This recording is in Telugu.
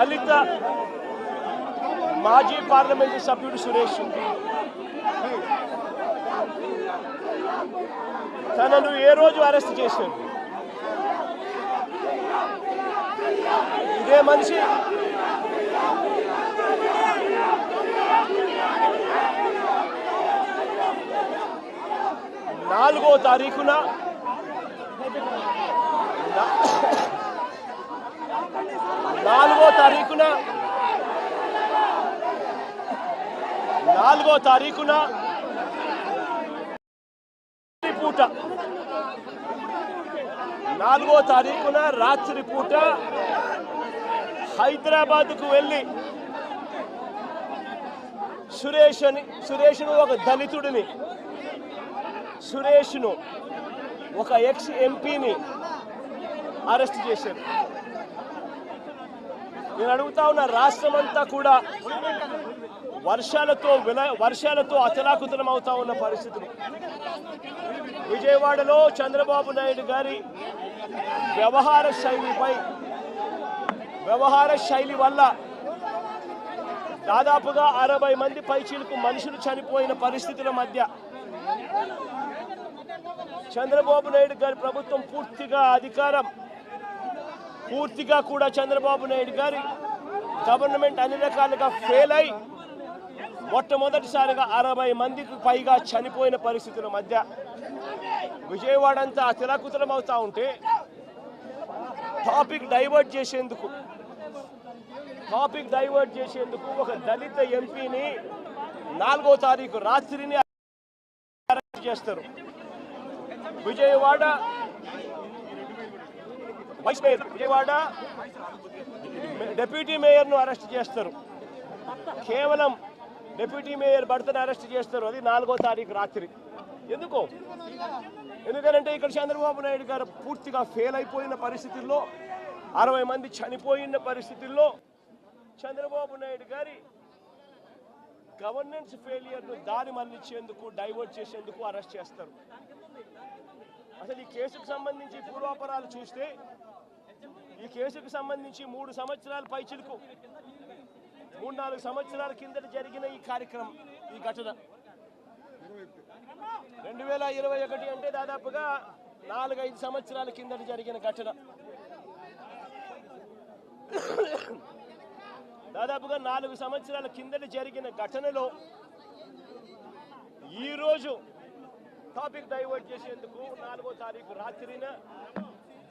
దళిత మాజీ పార్లమెంటు సభ్యుడు సురేష్ తనను ఏ రోజు అరెస్ట్ చేశారు? ఇదే మనిషి? నాలుగో తారీఖున నా- నాలుగో తారీఖున. నాలుగో తారీఖున. రాత్రి పూట నాలుగో తారీఖున రాత్రి పూట హైదరాబాద్కు వెళ్ళి సురేష్ అని సురేష్ను ఒక దళితుడిని సురేష్ను ఒక ఎక్స్ ఎంపీని అరెస్ట్ చేశారు. నేను అడుగుతా ఉన్న రాష్ట్రం అంతా కూడా వర్షాలతో విల వర్షాలతో అతలాకుతలం అవుతా ఉన్న పరిస్థితులు విజయవాడలో చంద్రబాబు నాయుడు గారి వ్యవహార శైలిపై వ్యవహార శైలి వల్ల దాదాపుగా అరవై మంది పైచీలకు మనుషులు చనిపోయిన పరిస్థితుల మధ్య చంద్రబాబు నాయుడు గారి ప్రభుత్వం పూర్తిగా అధికారం పూర్తిగా కూడా చంద్రబాబు నాయుడు గారి గవర్నమెంట్ అన్ని రకాలుగా ఫెయిల్ అయి మొట్టమొదటిసారిగా అరవై మందికి పైగా చనిపోయిన పరిస్థితుల మధ్య విజయవాడ అంతా అతిలకుతలం అవుతా ఉంటే టాపిక్ డైవర్ట్ చేసేందుకు టాపిక్ డైవర్ట్ చేసేందుకు ఒక దళిత ఎంపీని నాలుగో తారీఖు రాత్రిని చేస్తారు. Vijayawada vice mayor Vijayawada. Deputy మేయర్ను arrest చేస్తారు. కేవలం డెప్యూటీ మేయర్ భర్తను అరెస్ట్ చేస్తారు. అది నాలుగో తారీఖు రాత్రి. ఎందుకు? ఎందుకంటే ఇక్కడ చంద్రబాబు నాయుడు గారు పూర్తిగా ఫెయిల్ అయిపోయిన పరిస్థితుల్లో అరవై మంది చనిపోయిన పరిస్థితుల్లో చంద్రబాబు నాయుడు గారి గవర్నెన్స్ ఫెయిలియర్ను దారి మళ్ళించేందుకు డైవర్ట్ చేసేందుకు అరెస్ట్ చేస్తారు. అసలు ఈ కేసుకు సంబంధించి పూర్వాపరాలు చూస్తే ఈ కేసుకు సంబంధించి మూడు సంవత్సరాల పైచిలకు మూడు నాలుగు సంవత్సరాల కిందట జరిగిన ఈ కార్యక్రమం ఈ ఘటన. రెండు వేల ఇరవై ఒకటి అంటే దాదాపుగా నాలుగైదు సంవత్సరాల కిందట జరిగిన ఘటన. దాదాపుగా నాలుగు సంవత్సరాల కిందట జరిగిన ఘటనలో ఈరోజు టాపిక్ డైవర్ట్ చేసేందుకు నాలుగో తారీఖు రాత్రిన